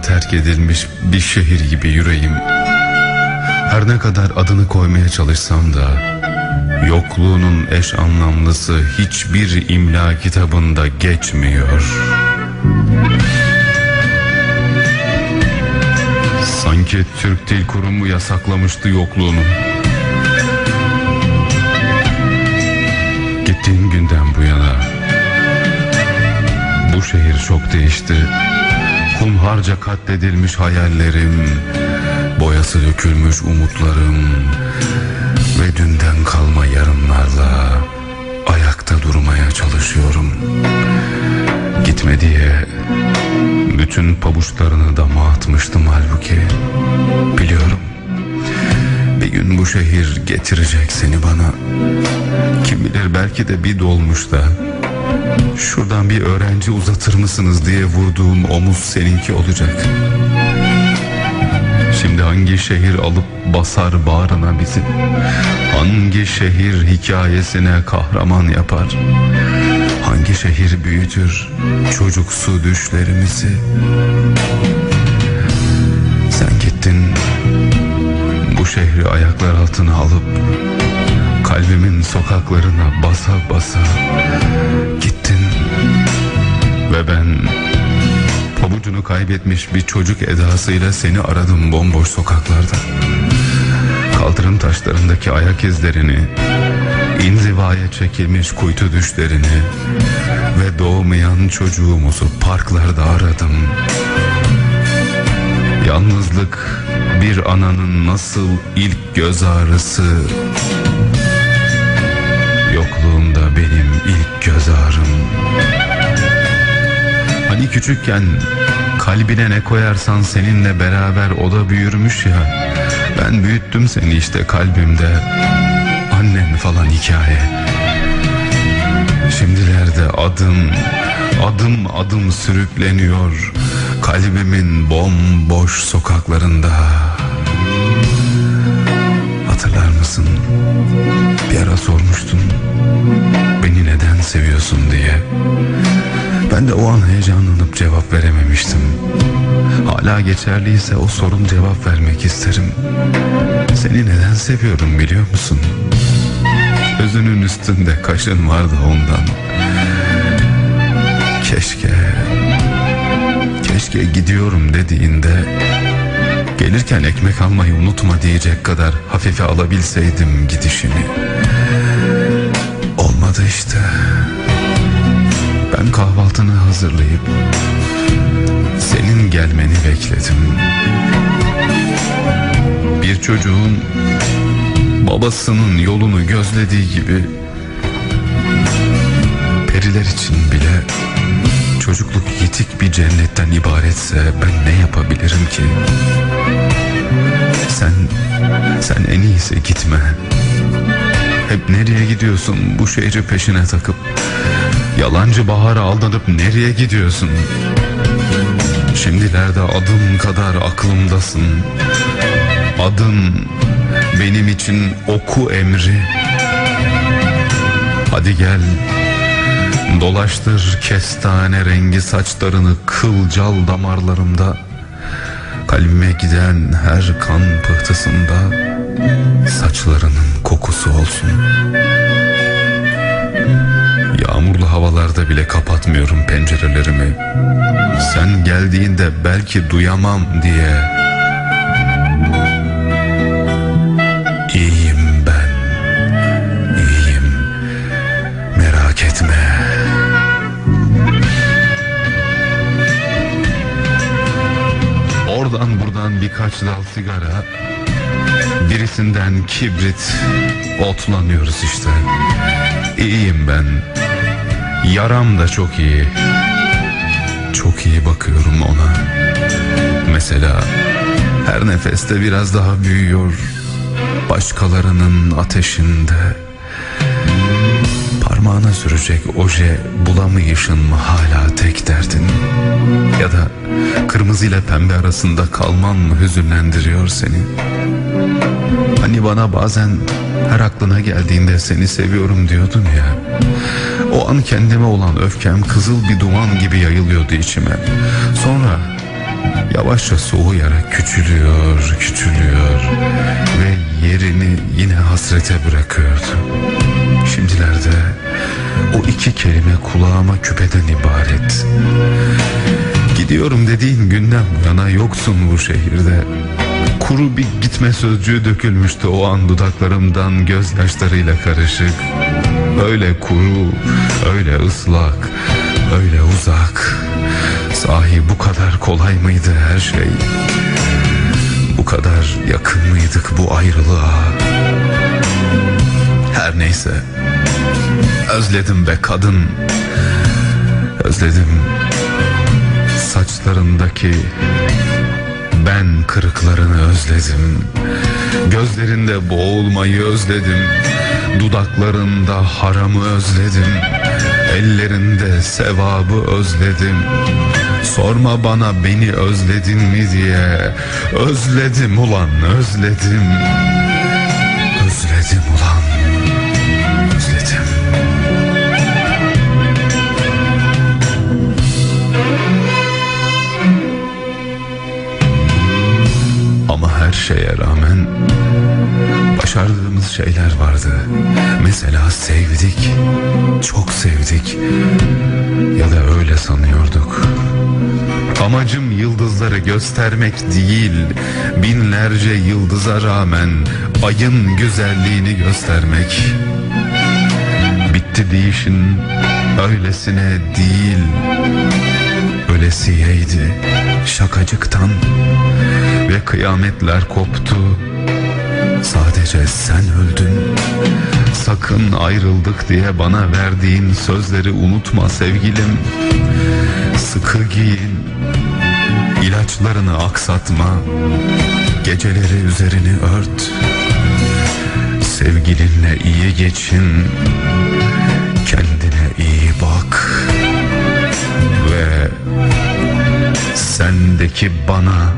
terk edilmiş bir şehir gibi yüreğim. Her ne kadar adını koymaya çalışsam da yokluğunun eş anlamlısı hiçbir imla kitabında geçmiyor. Sanki Türk Dil Kurumu yasaklamıştı yokluğunu. Gittiğin günden bu yana bu şehir çok değişti. Hunharca katledilmiş hayallerim, boyası dökülmüş umutlarım ve dünden kalma yarınlarla ayakta durmaya çalışıyorum. Gitme diye bütün pabuçlarını dama atmıştım halbuki. Biliyorum. Bir gün bu şehir getirecek seni bana. Kim bilir belki de bir dolmuş da Şuradan bir öğrenci uzatır mısınız diye vurduğum omuz seninki olacak. Şimdi hangi şehir alıp basar bağrına bizi? Hangi şehir hikayesine kahraman yapar? Hangi şehir büyütür çocuksu düşlerimizi? Sen gittin bu şehri ayaklar altına alıp kalbimin sokaklarına basa basa gittin ve ben pabucunu kaybetmiş bir çocuk edasıyla seni aradım bomboş sokaklarda. Kaldırım taşlarındaki ayak izlerini, inzivaya çekilmiş kuytu düşlerini ve doğmayan çocuğumuzu parklarda aradım. Yalnızlık bir ananın nasıl ilk göz ağrısı Yokluğunda benim ilk göz ağrım Hani küçükken kalbine ne koyarsan seninle beraber o da büyürmüş ya. Ben büyüttüm seni işte kalbimde. Annen falan hikaye. Şimdilerde adım adım adım sürükleniyor Kalbimin bomboş sokaklarında. Hatırlar mısın? Bir ara sormuştun Beni neden seviyorsun? diye Ben de o an heyecanlanıp cevap verememiştim Hala geçerliyse o sorun cevap vermek isterim Seni neden seviyorum biliyor musun? Gözünün üstünde kaşın vardı ondan Keşke Keşke gidiyorum dediğinde Gelirken ekmek almayı unutma diyecek kadar hafife alabilseydim gidişini. Olmadı işte. Ben kahvaltını hazırlayıp senin gelmeni bekledim. Bir çocuğun babasının yolunu gözlediği gibi periler için bile çocukluk yitik bir cennetten ibaretse ben ne yapabilirim ki? Sen, sen en iyisi gitme. Hep nereye gidiyorsun bu şehri peşine takıp? Yalancı bahara aldanıp nereye gidiyorsun? Şimdilerde adım kadar aklımdasın. Adın benim için oku emri. Hadi gel Dolaştır kestane rengi saçlarını kılcal damarlarımda Kalbime giden her kan pıhtısında Saçlarının kokusu olsun Yağmurlu havalarda bile kapatmıyorum pencerelerimi. Sen geldiğinde belki duyamam diye. İyiyim ben. İyiyim. Merak etme. Oradan buradan birkaç dal sigara Birisinden kibrit Otlanıyoruz işte. İyiyim ben Yaram da çok iyi Çok iyi bakıyorum ona Mesela Her nefeste biraz daha büyüyor Başkalarının ateşinde Parmağına sürecek oje bulamayışın mı hala tek derdin? Ya da kırmızı ile pembe arasında kalman mı hüzünlendiriyor seni? Hani bana bazen her aklına geldiğinde seni seviyorum diyordun ya. O an kendime olan öfkem kızıl bir duman gibi yayılıyordu içime. Sonra Yavaşça soğuyarak küçülüyor, küçülüyor ve yerini yine hasrete bırakıyordu. Şimdilerde o iki kelime kulağıma küpeden ibaret. Gidiyorum dediğin günden bu yana yoksun bu şehirde. Kuru bir gitme sözcüğü dökülmüştü o an dudaklarımdan gözyaşlarıyla karışık. Öyle kuru, öyle ıslak, öyle uzak. Sahi bu kadar kolay mıydı her şey? Bu kadar yakın mıydık bu ayrılığa? Her neyse. Özledim be kadın. Özledim saçlarındaki ben kırıklarını özledim. Gözlerinde boğulmayı özledim. Dudaklarında haramı özledim. Ellerinde sevabı özledim. Sorma bana beni özledin mi diye. Özledim ulan özledim. Özledim ulan. Her şeye rağmen başardığımız şeyler vardı. Mesela sevdik, çok sevdik ya da öyle sanıyorduk. Amacım yıldızları göstermek değil, binlerce yıldıza rağmen ayın güzelliğini göstermek. Bitti değişin öylesine değil, ölesiyeydi şakacıktan ve kıyametler koptu. Sadece sen öldün. Sakın ayrıldık diye bana verdiğin sözleri unutma sevgilim. Sıkı giyin. İlaçlarını aksatma. Geceleri üzerini ört. Sevgilinle iyi geçin. Kendine sendeki bana